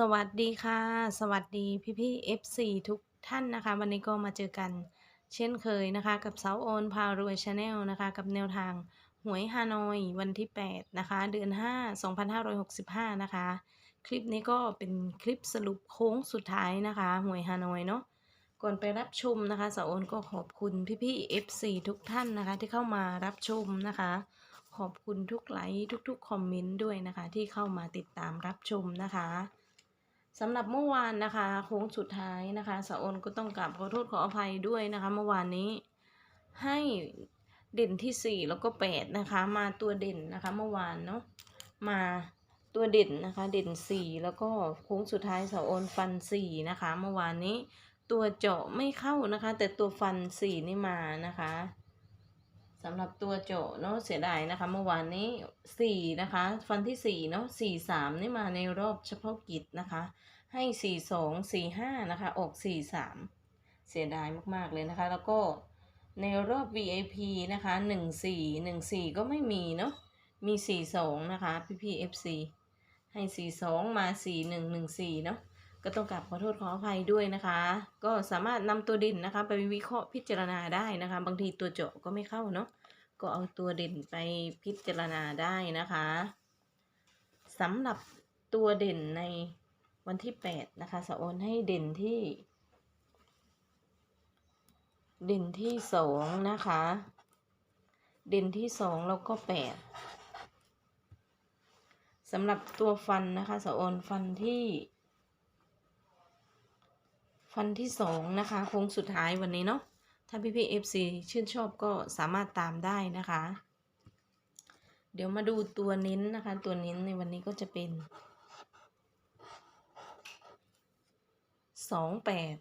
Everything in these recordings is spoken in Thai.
สวัสดีค่ะ สวัสดีพี่พี่ FC ทุกท่านนะคะ วันนี้ก็มาเจอกัน เช่นเคยนะคะ กับเสาโอนพารวยชาแนลนะคะ กับแนวทางหวยฮานอยวันที่ 8 นะคะ เดือน 5 2565 นะคะ คลิปนี้ก็เป็นคลิปสรุปโค้งสุดท้ายนะคะหวยฮานอยเนาะก่อนไปรับชมนะคะเสาโอนก็ขอบคุณพี่พี่ FC ทุกท่านนะคะ ที่เข้ามารับชมนะคะ ขอบคุณทุกไลค์ทุกๆคอมเมนต์ด้วยนะคะ ที่เข้ามาติดตามรับชมนะคะ สำหรับเมื่อวานนะคะโค้งสุดท้ายนะคะสาวอนก็ต้องกราบขอโทษขออภัยด้วยนะคะเมื่อวานนี้ให้เด่นที่สี่แล้วก็แปดนะคะมาตัวเด่นนะคะเมื่อวานเนาะมาตัวเด่นนะคะเด่นสี่แล้วก็โค้งสุดท้ายสาวอนฟันสี่นะคะเมื่อวานนี้ตัวเจาะไม่เข้านะคะ แต่ตัวฟันสี่นี่มานะคะ สำหรับตัวเจเนาะเสียดายนะคะ เมื่อวานนี้สี่นะคะฟันที่สี่เนาะสี่สามนี่มาในรอบเฉพาะกิจนะคะ ให้สี่สองสี่ห้านะคะออกสี่สามเสียดายมากๆเลยนะคะ แล้วก็ในรอบ VIP นะคะหนึ่งสี่หนึ่งสี่ก็ไม่มีเนาะมีสี่สองนะคะพี่พี่ FC ให้สี่สองมาสี่หนึ่งหนึ่งสี่เนาะ ก็ต้องกลับขอโทษขออภัยด้วยนะคะ ก็สามารถนำตัวเด่นนะคะ ไปวิเคราะห์พิจารณาได้นะคะ บางทีตัวเจาะก็ไม่เข้าเนาะก็เอาตัวเด่นไปพิจารณาได้นะคะสำหรับตัวเด่นในวันที่8นะคะสะโอนให้เด่นที่ เด่นที่สองนะคะ เด่นที่สองแล้วก็แปดสำหรับตัวฟันนะคะสะโอนฟันที่ ฟันที่สองนะคะโค้งสุดท้ายวันนี้เนาะถ้าพี่พี่เอฟซีชื่นชอบก็สามารถตามได้นะคะ เดี๋ยวมาดูตัวเน้นนะคะ ตัวเน้นในวันนี้ก็จะเป็นสองแปด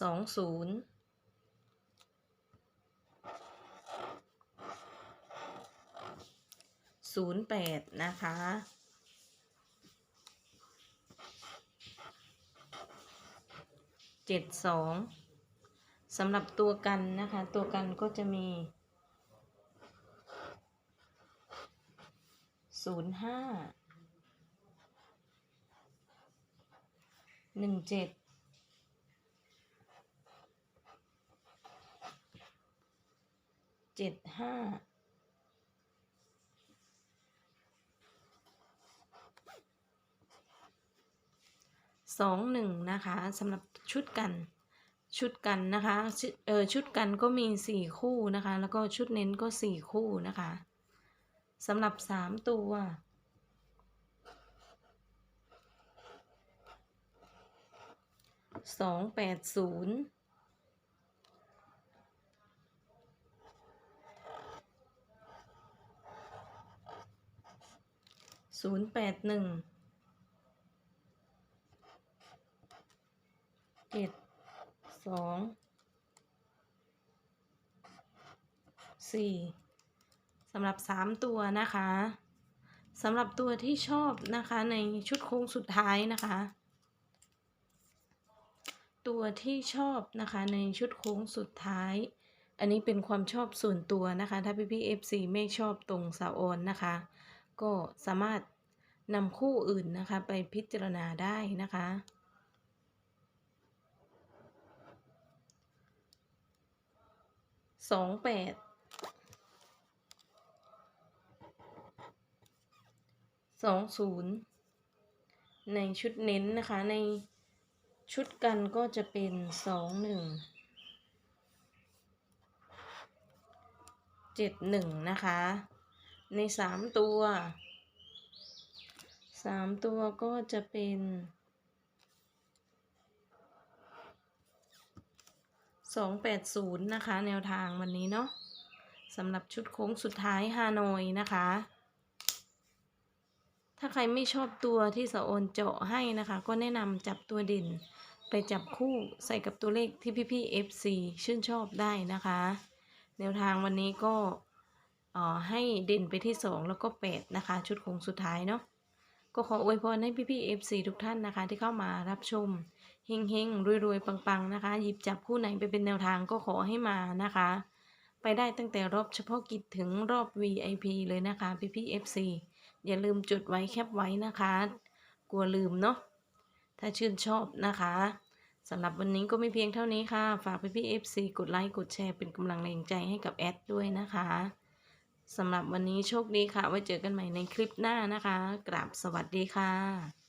สองศูนย์ ศูนย์แปดนะคะ เจ็ดสองสำหรับตัวกันนะคะ ตัวกันก็จะมีศูนย์ห้าหนึ่งเจ็ดเจ็ดห้า สองหนึ่งนะคะสำหรับชุดกันชุดกันนะคะชุดเออชุดกันก็มีสี่คู่นะคะ แล้วก็ชุดเน้นก็สี่คู่นะคะสำหรับสามตัว สองแปดศูนย์ศูนย์แปดหนึ่ง เจ็ดสองสี่สำหรับสามตัวนะคะสำหรับตัวที่ชอบนะคะในชุดโค้งสุดท้ายนะคะ ตัวที่ชอบนะคะในชุดโค้งสุดท้าย อันนี้เป็นความชอบส่วนตัวนะคะ ถ้าพี่พี่เอฟซีไม่ชอบตรงสาวออนนะคะ ก็สามารถนำคู่อื่นนะคะไปพิจารณาได้นะคะ สองแปดสองศูนย์ในชุดเน้นนะคะในชุดกันก็จะเป็นสองหนึ่งเจ็ดหนึ่งนะคะ ในสามตัวสามตัวก็จะเป็น สองแปดศูนย์นะคะ แนวทางวันนี้เนาะสำหรับชุดโค้งสุดท้ายฮานอยนะคะ ถ้าใครไม่ชอบตัวที่สะโอนเจาะให้นะคะ ก็แนะนำจับตัวเด่นไปจับคู่ใส่กับตัวเลขที่พี่ๆ FC ชื่นชอบได้นะคะ แนวทางวันนี้ก็อ่อให้เด่นไปที่ 2 แล้วก็ 8 นะคะ ชุดโค้งสุดท้ายเนาะก็ขออวยพรให้พี่ๆ FC ทุกท่านนะคะ ที่เข้ามารับชม เฮงๆรวยๆ ปังๆนะคะ หยิบจับคู่ไหนไปเป็นแนวทางก็ขอให้มานะคะ ไปได้ตั้งแต่รอบเฉพาะกิจถึงรอบ VIP เลยนะคะพี่พี่ FC อย่าลืมจดไว้แคปไว้นะคะ กลัวลืมเนาะถ้าชื่นชอบนะคะสำหรับวันนี้ก็ไม่เพียงเท่านี้ค่ะ ฝากพี่พี่ FC กดไลค์กดแชร์เป็นกำลังแรงใจให้กับแอดด้วยนะคะสำหรับวันนี้โชคดีค่ะ ไว้เจอกันใหม่ในคลิปหน้านะคะ กราบสวัสดีค่ะ